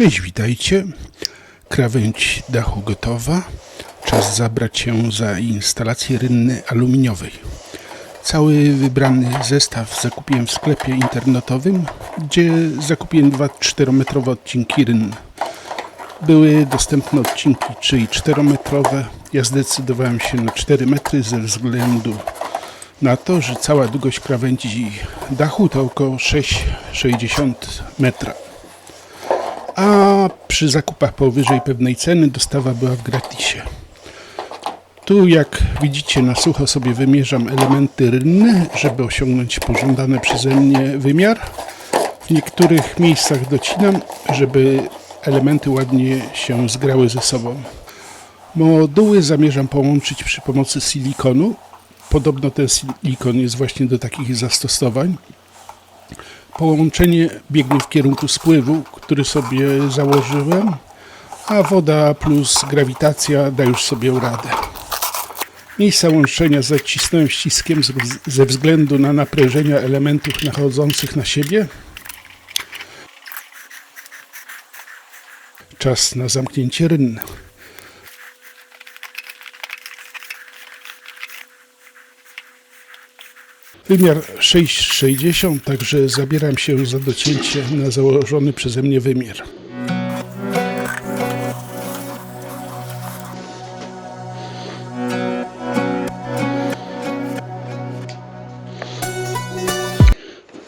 Cześć, witajcie. Krawędź dachu gotowa. Czas zabrać się za instalację rynny aluminiowej. Cały wybrany zestaw zakupiłem w sklepie internetowym, gdzie zakupiłem dwa 4-metrowe odcinki rynny. Były dostępne odcinki 3 i 4 metrowe. Ja zdecydowałem się na 4 metry ze względu na to, że cała długość krawędzi dachu to około 6,60 metra. Przy zakupach powyżej pewnej ceny dostawa była w gratisie. Tu jak widzicie na sucho sobie wymierzam elementy rynne, żeby osiągnąć pożądany przeze mnie wymiar. W niektórych miejscach docinam, żeby elementy ładnie się zgrały ze sobą. Moduły zamierzam połączyć przy pomocy silikonu. Podobno ten silikon jest właśnie do takich zastosowań. Połączenie biegnie w kierunku spływu, który sobie założyłem, a woda plus grawitacja da już sobie radę. Miejsca łączenia zacisnąłem ściskiem ze względu na naprężenia elementów nachodzących na siebie. Czas na zamknięcie rynny. Wymiar 6,60, także zabieram się za docięcie na założony przeze mnie wymiar.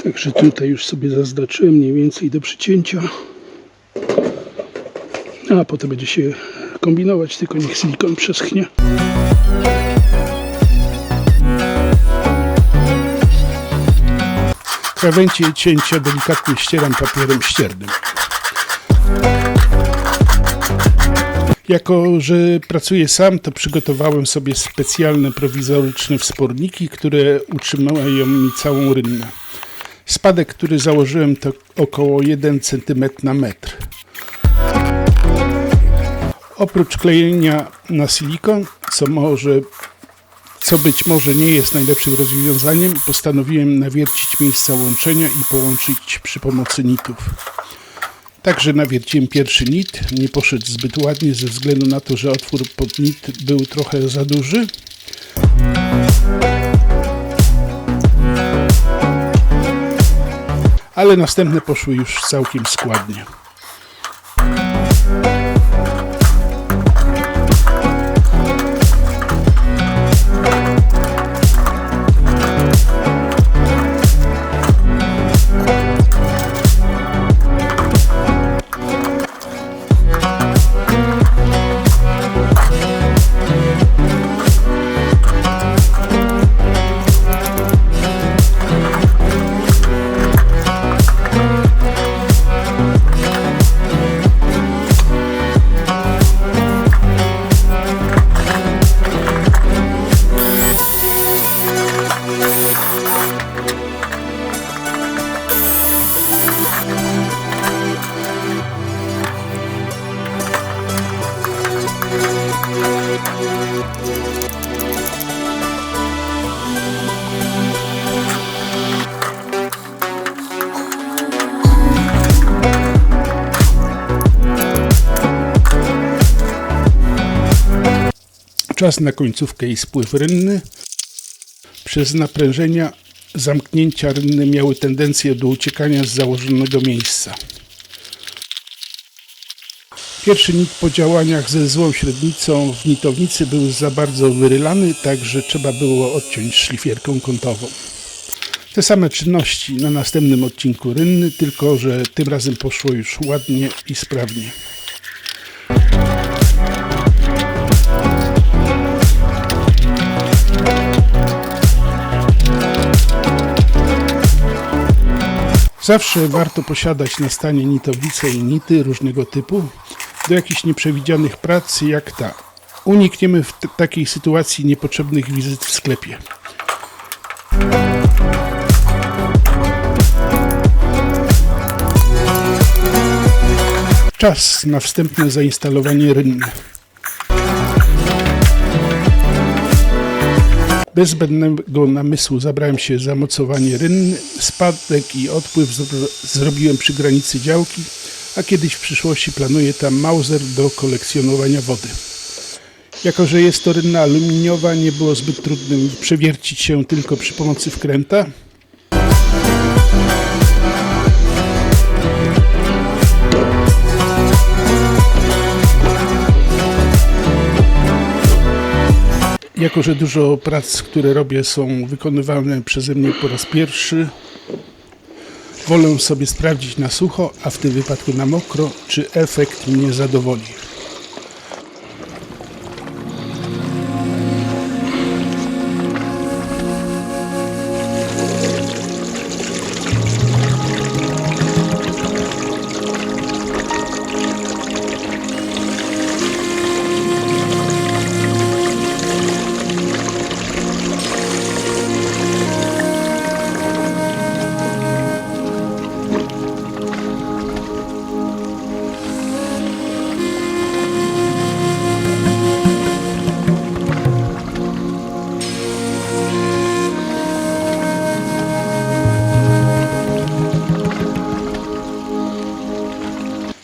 Także tutaj już sobie zaznaczyłem mniej więcej do przycięcia. A potem będzie się kombinować, tylko niech silikon przeschnie. Krawędzie cięcia delikatnie ścieram papierem ściernym. Jako, że pracuję sam, to przygotowałem sobie specjalne prowizoryczne wsporniki, które utrzymają mi całą rynnę. Spadek, który założyłem, to około 1 cm na metr. Oprócz klejenia na silikon, co może co być może nie jest najlepszym rozwiązaniem, postanowiłem nawiercić miejsca łączenia i połączyć przy pomocy nitów. Także nawierciłem pierwszy nit, nie poszedł zbyt ładnie ze względu na to, że otwór pod nit był trochę za duży. Ale następne poszły już całkiem składnie. Czas na końcówkę i spływ rynny. Przez naprężenia zamknięcia rynny miały tendencję do uciekania z założonego miejsca. Pierwszy nit po działaniach ze złą średnicą w nitownicy był za bardzo wyrylany, także trzeba było odciąć szlifierką kątową. Te same czynności na następnym odcinku rynny, tylko że tym razem poszło już ładnie i sprawnie. Zawsze warto posiadać na stanie nitownice i nity różnego typu do jakichś nieprzewidzianych prac jak ta. Unikniemy w takiej sytuacji niepotrzebnych wizyt w sklepie. Czas na wstępne zainstalowanie rynny. Bez zbędnego namysłu zabrałem się za mocowanie rynny. Spadek i odpływ zro- zrobiłem przy granicy działki. a kiedyś w przyszłości planuje tam Mauser do kolekcjonowania wody. Jako, że jest to rynna aluminiowa, nie było zbyt trudnym przewiercić się tylko przy pomocy wkręta. Jako, że dużo prac, które robię, są wykonywane przeze mnie po raz pierwszy, wolę sobie sprawdzić na sucho, a w tym wypadku na mokro, czy efekt mnie zadowoli.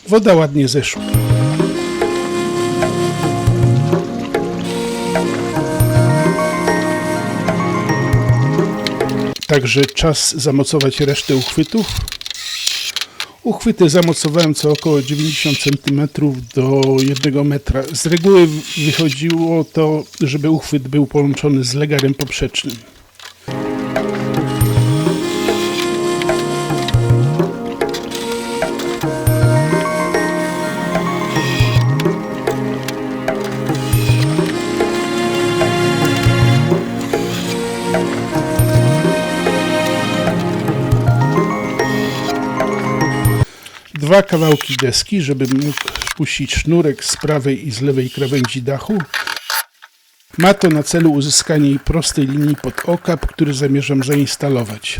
Woda ładnie zeszła. Także czas zamocować resztę uchwytów. Uchwyty zamocowałem co około 90 cm do 1 metra. Z reguły wychodziło to, żeby uchwyt był połączony z legarem poprzecznym. Dwa kawałki deski, żeby mógł puścić sznurek z prawej i z lewej krawędzi dachu. Ma to na celu uzyskanie prostej linii pod okap, który zamierzam zainstalować.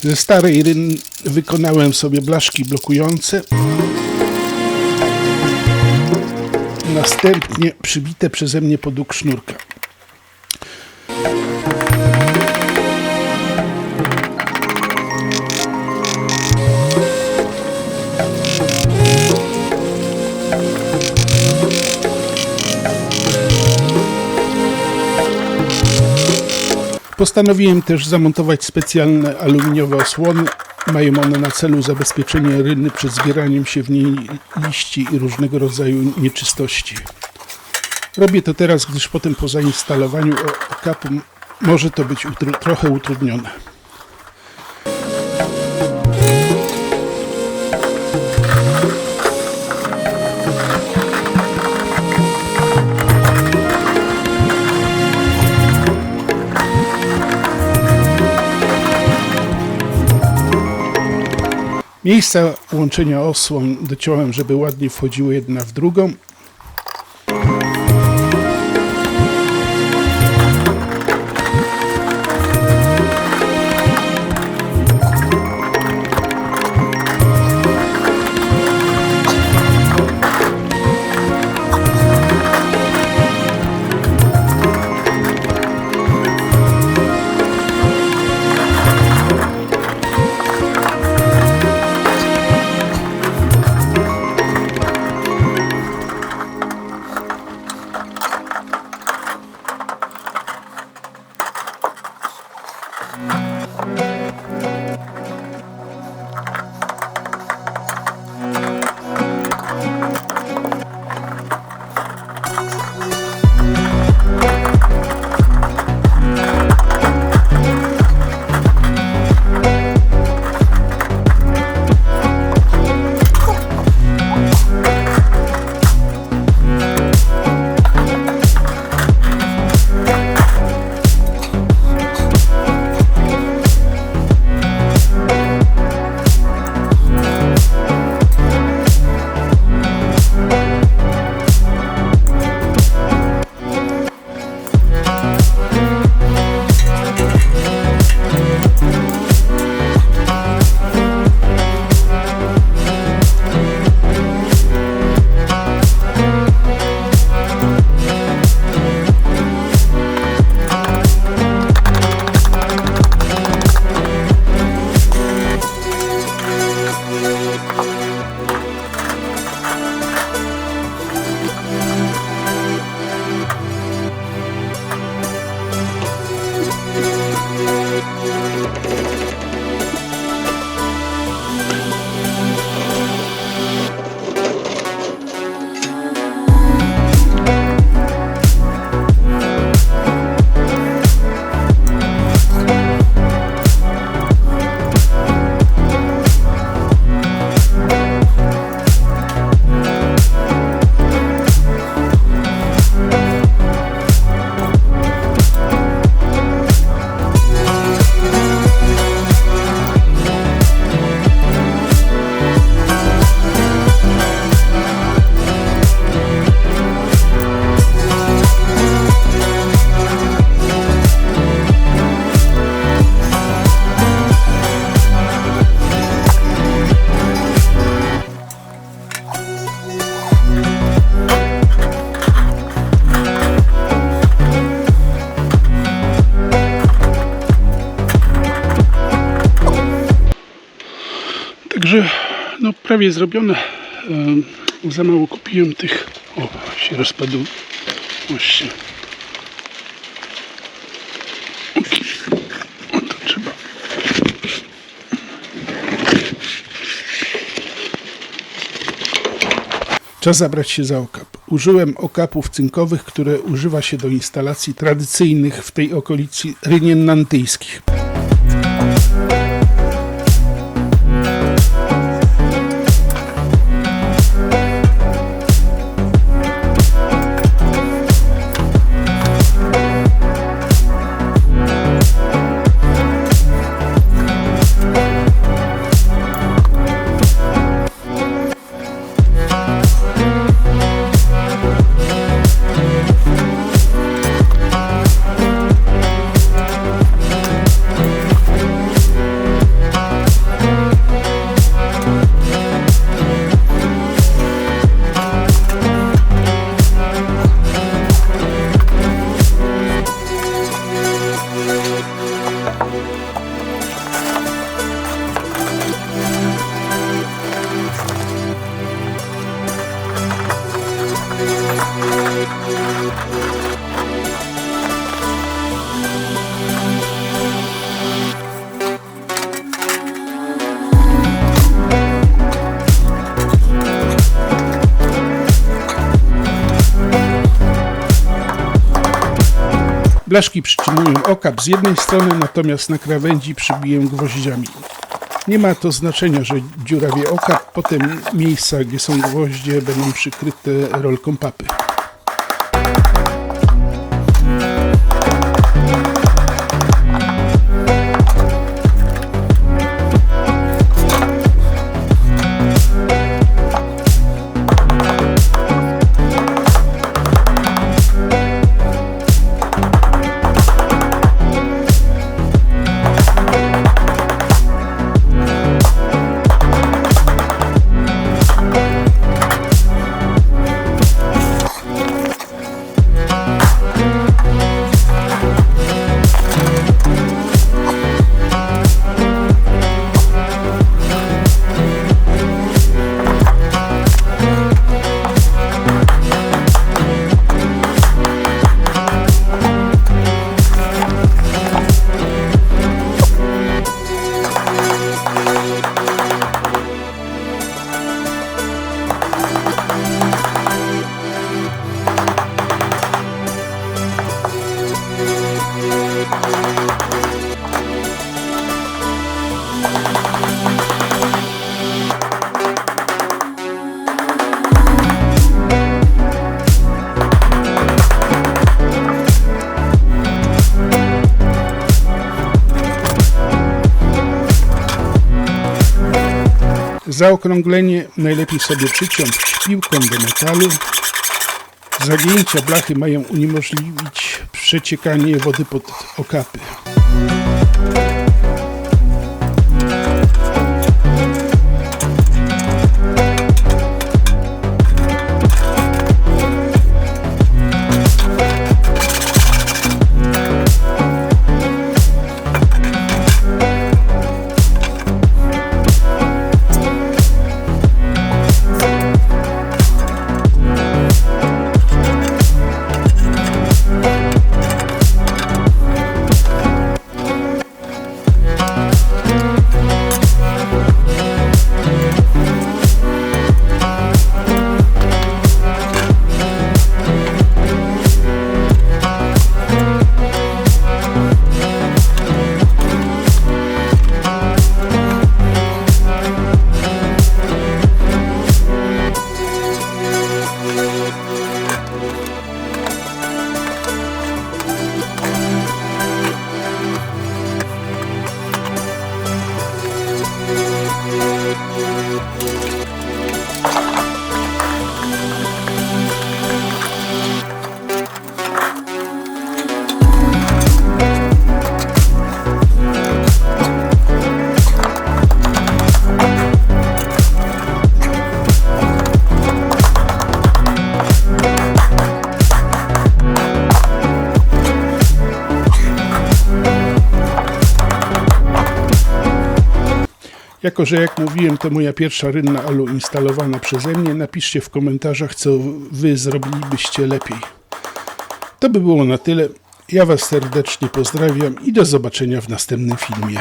Ze starej ryn wykonałem sobie blaszki blokujące. Następnie przybite przeze mnie podług sznurka. Postanowiłem też zamontować specjalne aluminiowe osłony. Mają one na celu zabezpieczenie rynny przed zbieraniem się w niej liści i różnego rodzaju nieczystości. Robię to teraz, gdyż potem po zainstalowaniu okapu może to być utru- trochę utrudnione. Miejsca łączenia osłon dociąłem, żeby ładnie wchodziły jedna w drugą. Prawie zrobione. Za mało kupiłem tych. O, się rozpadł. Właśnie. O, to. Czas zabrać się za okap. Użyłem okapów cynkowych, które używa się do instalacji tradycyjnych w tej okolicy rynien nantyjskich. Blaszki przytrzymują okap z jednej strony, natomiast na krawędzi przybiję gwoździami. Nie ma to znaczenia, że dziurawie okap, potem miejsca, gdzie są gwoździe, będą przykryte rolką papy. Zaokrąglenie najlepiej sobie przyciąć piłką do metalu. Zagięcia blachy mają uniemożliwić przeciekanie wody pod okapy. Jako, że jak mówiłem, to moja pierwsza rynna alu instalowana przeze mnie, napiszcie w komentarzach, co wy zrobilibyście lepiej. To by było na tyle. Ja Was serdecznie pozdrawiam i do zobaczenia w następnym filmie.